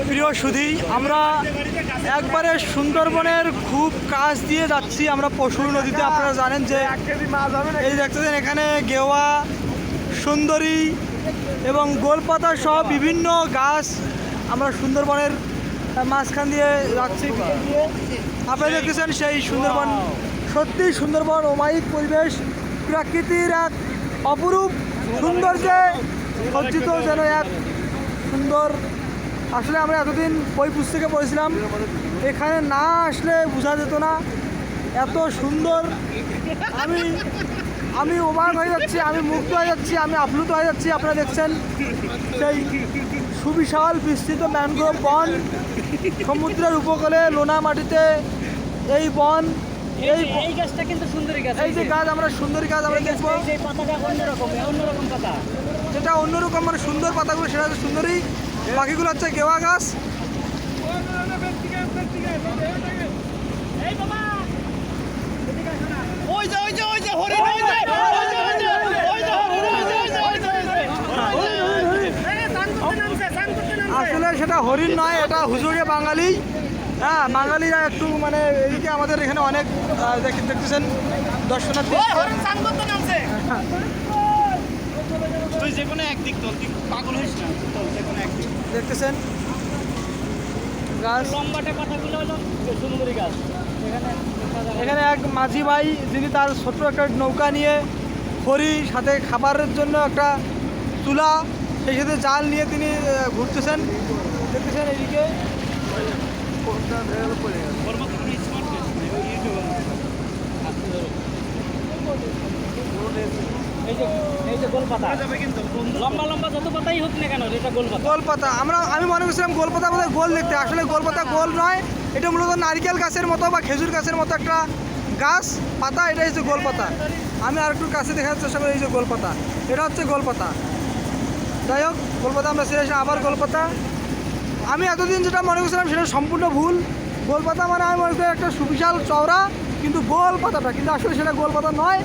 প্রিয় সুধী আমরা একবারে সুন্দরবনের খুব কাছ দিয়ে যাচ্ছি আমরা পশুর নদীতে। আপনারা জানেন যে এই দেখতেছেন এখানে গেওয়া সুন্দরী এবং গোলপাতা সহ বিভিন্ন গাছ আমরা সুন্দরবনের মাঝখান দিয়ে যাচ্ছি। আপনারা দেখতেছেন সেই সুন্দরবন। সত্যি সুন্দরবন অমায়িক পরিবেশ প্রাকৃতির এক অপরূপ সৌন্দর্যে সজ্জিত যেন এক সুন্দর আসলে আমরা এতদিন বই পুস্তকে পড়েছিলাম। এখানে না আসলে বোঝা যেত না। এত সুন্দর। আমি আমি অবাক হয়ে যাচ্ছি আমি মুগ্ধ হয়ে যাচ্ছি আমি আপ্লুত হয়ে যাচ্ছি। আপনারা দেখছেন সেই সুবিশাল বিস্তৃত ম্যানগ্রোভ বন। সমুদ্রের উপকূলে লোনা মাটিতে এই বন এই এই গাছটা কিন্তু সুন্দরী গাছ এই যে গাছ আমরা সুন্দরী গাছ আমরা দেখব। এই পাতাটা অন্যরকম অন্যরকম পাতা। যেটা অন্যরকম মানে সুন্দর পাতাগুলো সেটা সুন্দরী। বাকিগুলো হচ্ছে গেওয়া গাছ ওই যে ওই যে ওই যে হরিণ ওই যে ওই যে ওই যে ওই যে আসলে সেটা হরিণ নয় এটা হুজুগে বাঙালি হ্যাঁ বাঙালিরা একটু মানে এদিকে আমাদের এখানে অনেক দেখতেছেন দর্শনার্থী ওই হরিণ চান করতে নামছে তুই যে কোনো একদিক তোল তুই পাগল হইস না। তোল যে কোনো একদিক। দেখতেছেন? গাছ। লম্বাটে পাতাগুলো হলো? সুন্দরী গাছ। এখানে এখানে এক মাঝি ভাই যিনি তার ছোট্ট একটা নৌকা নিয়ে খড়ি সাথে খাবারের জন্য একটা চুলা সেই সাথে জাল নিয়ে তিনি ঘুরতেছেন। দেখতেছেন এদিকে ওর মতো কোনো স্মার্ট ওই ইউটিউবার এই যে এই যে গোল গোল গোলপাতা। আমরা, আমি মনে করছিলাম গোলপাতা বোধহয় গোল দেখতে। আসলে গোলপাতা গোল নয়। এটা মূলত নারকেল গাছের মতো বা খেজুর গাছের মতো একটা গাছ, পাতা এটা হচ্ছে গোলপাতা। আমি আর একটু কাছে দেখার চেষ্টা করি, এই যে গোলপাতা। এটা হচ্ছে গোলপাতা। যাই হোক, গোলপাতা আমরা এসে আবার গোলপাতা। আমি এতদিন যেটা মনে করছিলাম সেটা সম্পূর্ণ ভুল। গোলপাতা মানে আমি মনে করি একটা সুবিশাল চওড়া, কিন্তু গোল পাতাটা। কিন্তু আসলে সেটা গোল পাতা নয়।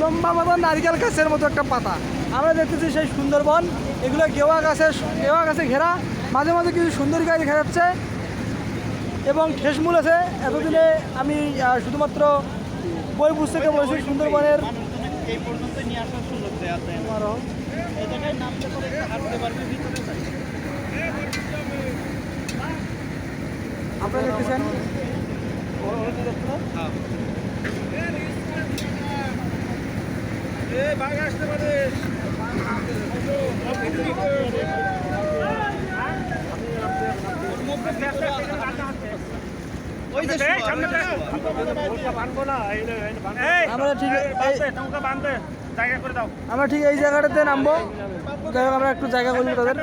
লম্বা পাতা। নারিকেল গাছের মতো একটা পাতা। আমরা দেখতেছি সেই সুন্দরবন এগুলো গেওয়া গাছের গেওয়া গাছে ঘেরা। মাঝে মাঝে কিছু সুন্দর গাছ দেখা যাচ্ছে এবং ঠেসমূল আছে। এতদিনে আমি শুধুমাত্র বই পুস্তকে বলেছি সুন্দরবনের। মানুষজনকে এই পর্যন্ত নিয়ে আসার সুযোগ দেওয়া যায় এই জায়গায় নামতে পারে হাঁটতে পারবে ভিতরে আপনারা দেখতেছেন হ্যাঁ এই বাঘ আসতে পারে ওই যে শুয়োর, ওই যে শুয়োর। আমরা ঠিক এই- আমরা ঠিক এই জায়গাটাতে নামবো। আমরা একটু জায়গা করব তাদের।